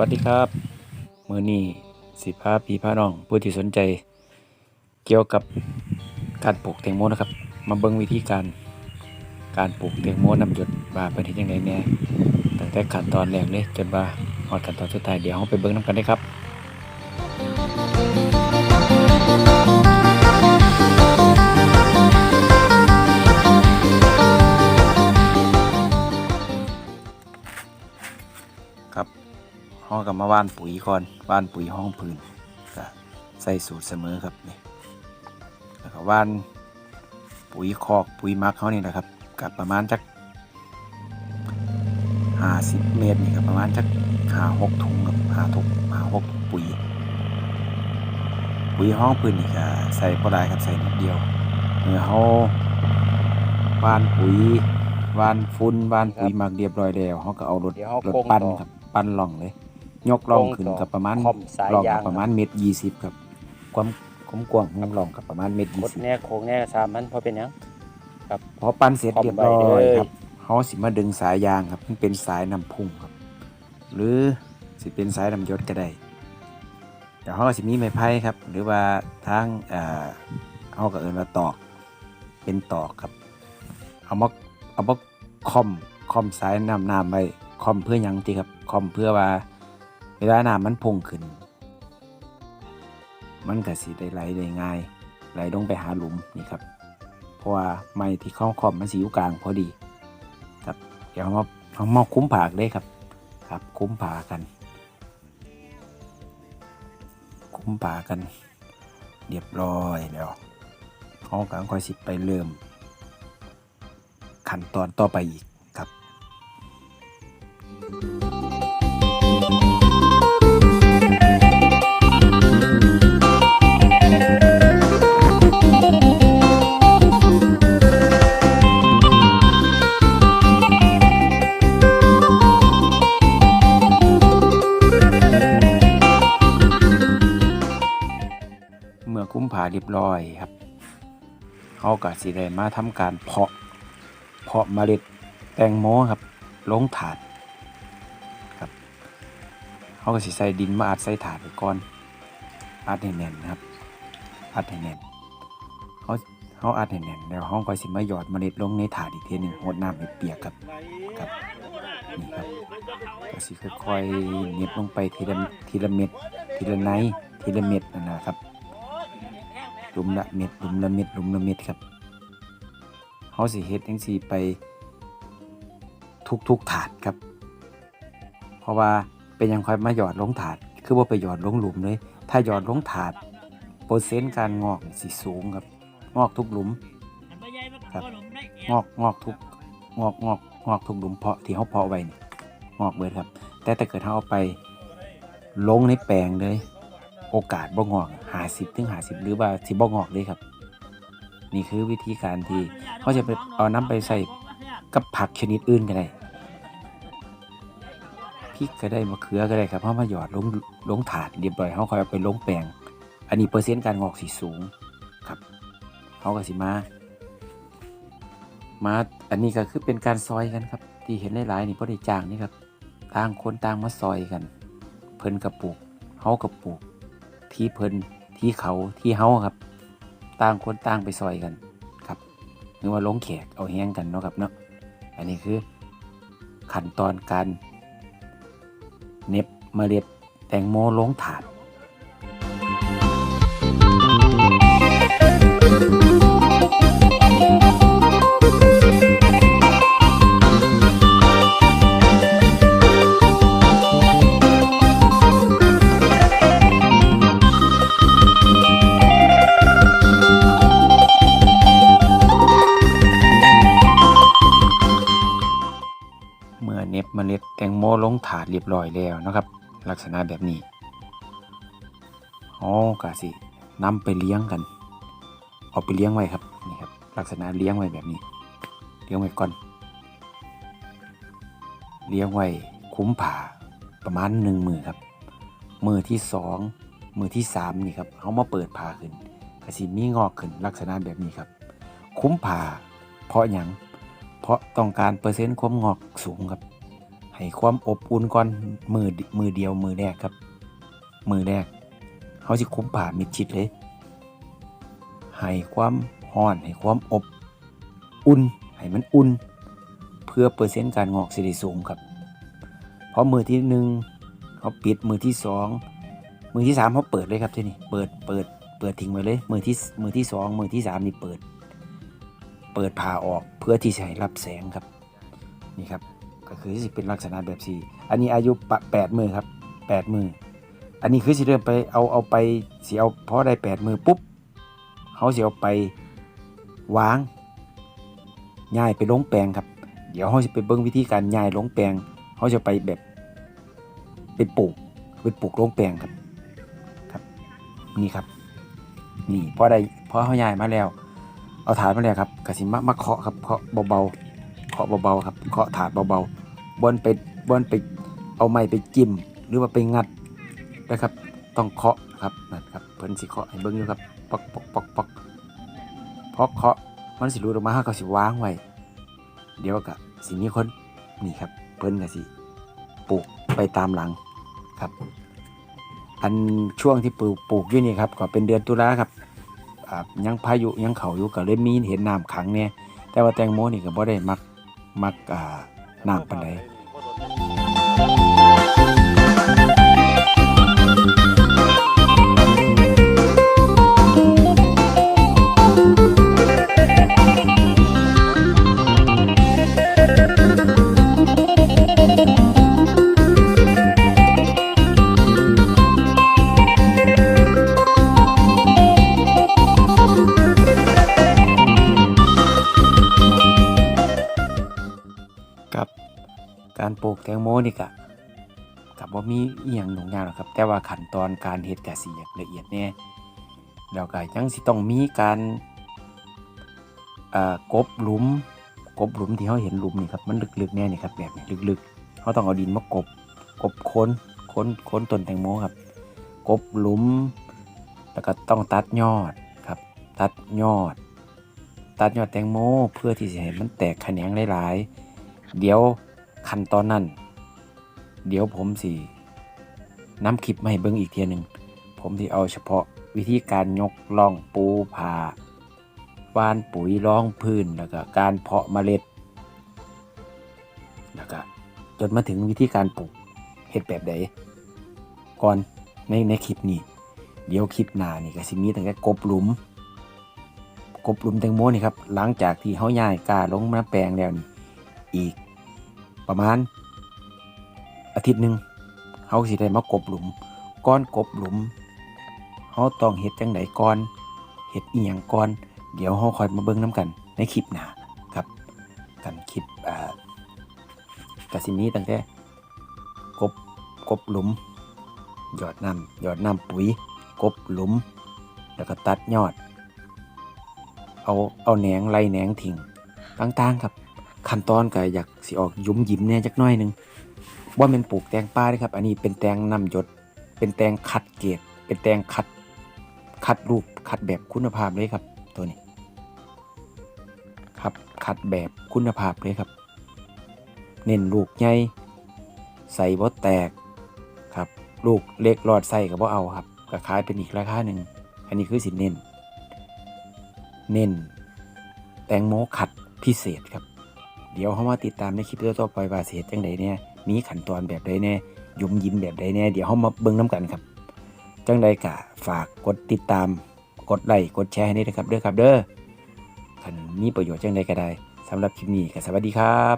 วัสดีครับ มือนี้สิพาพี่พาน้อง ผู้ที่สนใจ เกี่ยวกับการปลูกแตงโมนะครับ มาเบิ้งวิธีการการปลูกแตงโมนำหยดบาเป็นที่ยังไงแน่ตั้งแต่ขั้นตอนแรกเลยจนบาหอดขั้นตอนสุดท้ายเดี๋ยวเราไปเบิ้งน้ำกันได้ครับ ห้องกับมาว่านปุ๋ยก่อนว่านปุ๋ยห้องพื้นก็ใส่สูตรเสมอครับนี่แล้วก็ว่านปุ๋ยคอกปุ๋ยหมักเขานี่นะครับกับประมาณจักห้าสิบเมตรนี่ครับประมาณจักห้าหกถุงกับห้าถุงห้าหกถุงปุ๋ยปุ๋ยห้องพื้นนี่ก็ใส่พอได้ครับใส่นิดเดียวเมื่อเขาว่านปุ๋ยว่านฟุ้นว่านปุ๋ยหมักเรียบร้อยแล้วเขาก็เอารถเดี๋ยวเขารถโค้งปั้นต่อครับปั้นล่องเลย ยกล่องขึ้นโค้งต่อกับประมาณคอมสายล่องยางกับประมาณเมตรยี่สิบครับ ความความกว้างของล่องกับประมาณเมตรกยี่ดสิบแน่โค้งแน่สามมันพอเป็นหยัง พอปั้นเสร็จคอมเรียบร้อไว้ยเลยครับเขาสิมาดึงสายยางครับมันเป็นสายนำพุ่งครับ หรือสิเป็นสายนำยศก็ได้เดี๋ยวเขาก็สิมีไม้ไผ่ครับ หรือว่าทางเอ่อเขาก็เอินว่าตอกเป็นตอกครับ เอามาเอามาคอมคอมสายนำน้ำไว้คอมเพื่อหยังตีครับคอมเพื่อว่า เวลาน้ำมันพุ่งขึ้น มันก็สิได้ไหลได้ง่าย ไหลลงไปหาหลุมนี่ครับ เพราะว่าไม้ที่เข้าคอมมันสีอยู่กลางพอดี ครับ เดี๋ยวเอามาเอามาคุ้มผากได้ครับ ครับคุ้มผากัน คุ้มผากัน เรียบร้อยแล้วเขากำลังค่อยสิไปเริ่ม ขั้นตอนต่อไปอีกาเรียบร้อยครับเขาก็สิได้มาทำการเพาะ เพาะเมล็ดแตงโมครับลงถาดครับเขาก็สิใส่ดินมาอัดใส่ถาดไปก่อน อัดให้แน่นครับ อัดให้แน่นเขาเขาอัดให้แน่นแล้วเขาก็สิมาหยอดเมล็ดลงในถาดอีกทีหนึ่งหดน้ำให้เปียกครับครับนี่ครับก็สิค่อยๆเน็บลงไปทีละทีละเม็ดทีละไนทีละเม็ดนะครับ หลุมละเม็ดหลุมละเม็ดหลุมละเม็ดครับเขาสิเฮ็ดจังซี่ไปทุกทุกๆถาดครับ เพราะว่าเป็นยังค่อยมาหยอดลงถาด คือว่าไปหยอดลงหลุมเลย ถ้าหยอดลงถาดเปอร์เซ็นต์การงอกนี่สิสูงครับ งอกทุกหลุมครับงอกงอกทุกงอกงอกงอกทุกหลุมเพาะที่เขาเพาะไว้นี่งอกเบิดครับ แต่ถ้าเกิดเขาเอาไปลงในแปลงเลย โอกาสบ่งอกหาสิบถึงหาสิบหรือว่าสิบ่งอกเลยครับ นี่คือวิธีการที่เขาจะไปเอาน้ำไปใส่กับผักชนิดอื่นก็ได้พริกก็ได้มะเขือก็ได้ครับเขามาหยอดลงลงถาดเรียบร้อยเขาคอยเอาไปลงแปลง อันนี้เปอร์เซ็นต์การงอกสีสูงครับเขาก็สิมามาอันนี้ก็คือเป็นการซอยกันครับ ที่เห็นหลายๆนี่พราะได้จ้างนี่ครับต่างคนต่างมาซอยกัน เพิ่นกับปลูกเฮากับปลูก ที่เพิ่นที่เขาที่เฮาครับ ต่างคนต่างไปซอยกันครับหรือว่าลงแขกเอาแห้งกันเนาะครับเนาะอันนี้คือขั้นตอนการเน็บเมล็ดแตงโมลงถาด แตงโมลงถาดเรียบร้อยแล้วนะครับ ลักษณะแบบนี้อ๋อกะสินำไปเลี้ยงกันเอาไปเลี้ยงไว้ครับนี่ครับ ลักษณะเลี้ยงไว้แบบนี้ เลี้ยงไว้ก่อน เลี้ยงไว้คุ้มผ่าประมาณหนึ่งมือครับ มือที่สองมือที่สามนี่ครับเขามาเปิดผ่าขึ้นกระสิมีงอกขึ้นลักษณะแบบนี้ครับ คุ้มผ่าเพราะอย่างเพราะต้องการเปอร์เซ็นต์ความงอกสูงครับ ให้ความอบอุ่นก่อนมือมือเดียวมือแรกครับ มือแรกเขาสิคุ้มผ่ามิดชิดเลยให้ความห้อนให้ความอบอุ่นให้มันอุ่น เพื่อเปอร์เซ็นต์การงอกสิได้สูงครับ เพราะมือที่หนึ่งเขาปิดมือที่สองมือที่สามเขาเปิดเลยครับที่นี่เปิดเปิดเปิดทิ้งไว้เลยมือที่มือที่สองมือที่สามนี่เปิด เปิดผ่าออกเพื่อที่จะให้รับแสงครับนี่ครับ ก็คือสิเป็นลักษณะแบบสีอันนี้อายุปะแปดมือครับแปดมืออันนี้คือสิเริ่มไปเอาเอาไปสิเอาพอได้แปดมือปุ๊บเขาสิเอาไปวางย้ายไปลงแปลงครับ เดี๋ยวเขาจะไปเบิ้งวิธีการย้ายลงแปลงเขาจะไปแบบไปปลูกไปปลูกลงแปลงครับครับนี่ครับนี่พอได้พอเขาย้ายมาแล้ว เอาถาดมาแล้วครับกสิมามาเคาะครับเคาะเบาๆเคาะเบาๆครับเคาะถาดเบาๆ บนไปบนไปเอาไม้ไปจิ้มหรือว่าไปงัดนะครับ ต้องเคาะครับนั่นครับเพิ่นสิเคาะให้เบิ่งอยู่ครับปอกปอกปอกปอกพอเคาะมันสิรูดออกมาเขาสิวางไว้เดี๋ยวก็สิมีคนนี่ครับ เพิ่นก็สิปลูกไปตามหลังครับ อันช่วงที่ปลูกปลูกอยู่นี่ครับก็เป็นเดือนตุลาครับยังพายุยังเขาอยู่ก็เลยมีเห็นน้ำขังเนี่ยแต่ว่าแตงโมนี่ก็บ่ได้มักมักอ่าน้ำปานใด กั ปลูกแตงโมนี่ก็กับว่ามีอียังยุ่งยากหรอกครับ แต่ว่าขั้นตอนการเฮ็ดก็สิละเอียดแน่แล้วก็ยังสิต้องมีการกบหลุมกบหลุมที่เขาเห็นหลุมนี่ครับมันลึกๆแน่นี่ครับแบบนี้ลึกๆเขาต้องเอาดินมากบกบโคนโคนโคนต้นแตงโมครับ กบหลุม แล้วก็ต้องตัดยอดครับ ตัดยอด ตัดยอดแตงโมเพื่อที่จะให้มันแตกแขนงหลายๆ เดี๋ยว ขั้นตอนนั้น เดี๋ยวผมสินำคลิปมาให้เบิ่งอีกเทียหนึ่งผมที่เอาเฉพาะวิธีการยกล่องปูผาวานปุ๋ยร่องพื้นแล้วก็การเพาะเมล็ด แล้วก็จนมาถึงวิธีการปลูกเห็ดแบบใดก่อนในในคลิปนี้ เดี๋ยวคลิปหน้านี่ก็สิมีตั้งแต่กบหลุม กบหลุมแตงโมนี่ครับหลังจากที่เขาย้ายกาลงมาแปลงแล้วนี่อีก ประมาณ อาทิตย์หนึ่งเขาสิได้มากบหลุมก้อนกบหลุมเขาต้องเฮ็ดจังไดก่อนเฮ็ดอีหยังก่อน เดี๋ยวเขาคอยมาเบิ่งน้กัน ในคลิปหนาครับกันคลิปอ่ากสิมีตั้งแต่กบกบหลุม หยอดน้ำหยอดน้ำปุ๋ย กบหลุม แล้วก็ตัดยอด เอาเอาแหนงไล่แหนงทิ้งต่างๆครับ ขั้นตอนก็อยากสิออกยุ่มยิ้มแหน่จักน้อยหนึงว่าเป็นปลูกแตงป่าด้ครับ อันนี้เป็นแตงนำหยด เป็นแตงคัดเกรดเป็นแตงคัดคัดรูปคัดแบบคุณภาพเลยครับ ตัวนี้ ครับคัดแบบคุณภาพเลยครับ เน้นลูกใหญ่ใส่บ่แตกครับ ลูกเล็กรอดใส่ก็บ่เอาครับก็ขายเป็นอีกราคาหนึ่งอันนี้คือสิเน้น เน้น แตงโมขัดพิเศษครับ เดี๋ยวเขามาติดตามในคลิปต่อๆไปว่าเฮ็ดจังใดเนี่ยมีขั้นตอนแบบใดเนี่ยยุ่มยิ้มแบบใดเนี่ยเดี๋ยวเขามาเบิ่งน้กันครับ จังใดกะฝากกดติดตาม กดไลค์กดแชร์ให้ด้วยนะครับเด้อครับเด้อขันมีประโยชน์จังใดก็ได้สำหรับคลิปนี้ก็สวัสดีครับ